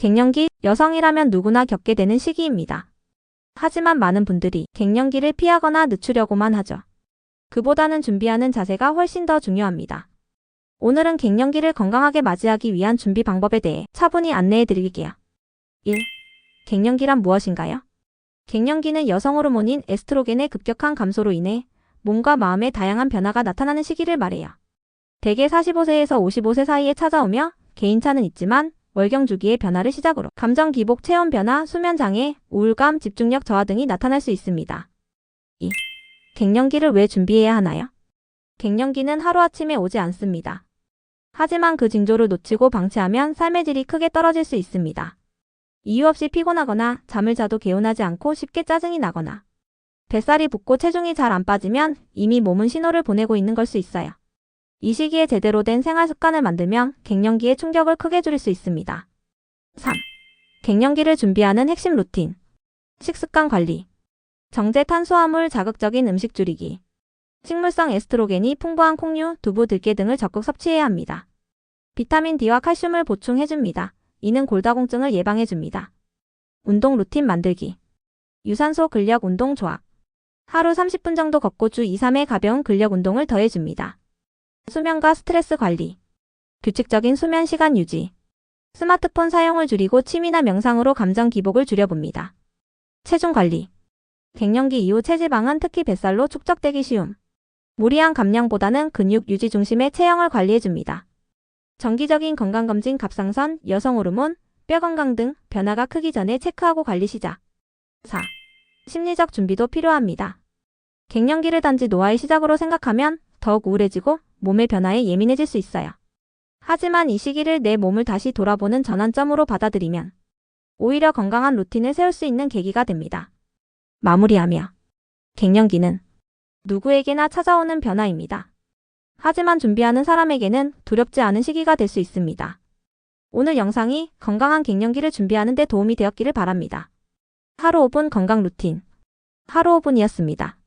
갱년기, 여성이라면 누구나 겪게 되는 시기입니다. 하지만 많은 분들이 갱년기를 피하거나 늦추려고만 하죠. 그보다는 준비하는 자세가 훨씬 더 중요합니다. 오늘은 갱년기를 건강하게 맞이하기 위한 준비 방법에 대해 차분히 안내해 드릴게요. 1. 갱년기란 무엇인가요? 갱년기는 여성 호르몬인 에스트로겐의 급격한 감소로 인해 몸과 마음의 다양한 변화가 나타나는 시기를 말해요. 대개 45세에서 55세 사이에 찾아오며 개인차는 있지만 월경 주기의 변화를 시작으로 감정 기복, 체온 변화, 수면 장애, 우울감, 집중력 저하 등이 나타날 수 있습니다. 2. 갱년기를 왜 준비해야 하나요? 갱년기는 하루아침에 오지 않습니다. 하지만 그 징조를 놓치고 방치하면 삶의 질이 크게 떨어질 수 있습니다. 이유 없이 피곤하거나 잠을 자도 개운하지 않고 쉽게 짜증이 나거나 뱃살이 붓고 체중이 잘 안 빠지면 이미 몸은 신호를 보내고 있는 걸 수 있어요. 이 시기에 제대로 된 생활 습관을 만들면 갱년기의 충격을 크게 줄일 수 있습니다. 3. 갱년기를 준비하는 핵심 루틴. 식습관 관리. 정제 탄수화물 자극적인 음식 줄이기. 식물성 에스트로겐이 풍부한 콩류, 두부, 들깨 등을 적극 섭취해야 합니다. 비타민 D와 칼슘을 보충해줍니다. 이는 골다공증을 예방해줍니다. 운동 루틴 만들기. 유산소 근력 운동 조합. 하루 30분 정도 걷고 주 2, 3회 가벼운 근력 운동을 더해줍니다. 수면과 스트레스 관리. 규칙적인 수면 시간 유지. 스마트폰 사용을 줄이고 취미나 명상으로 감정 기복을 줄여봅니다. 체중 관리. 갱년기 이후 체지방은 특히 뱃살로 축적되기 쉬움. 무리한 감량보다는 근육 유지 중심의 체형을 관리해줍니다. 정기적인 건강검진 갑상선, 여성 호르몬, 뼈 건강 등 변화가 크기 전에 체크하고 관리 시작. 4. 심리적 준비도 필요합니다. 갱년기를 단지 노화의 시작으로 생각하면 더욱 우울해지고 몸의 변화에 예민해질 수 있어요. 하지만 이 시기를 내 몸을 다시 돌아보는 전환점으로 받아들이면 오히려 건강한 루틴을 세울 수 있는 계기가 됩니다. 마무리하며 갱년기는 누구에게나 찾아오는 변화입니다. 하지만 준비하는 사람에게는 두렵지 않은 시기가 될 수 있습니다. 오늘 영상이 건강한 갱년기를 준비하는 데 도움이 되었기를 바랍니다. 하루 5분 건강 루틴 하루 5분이었습니다.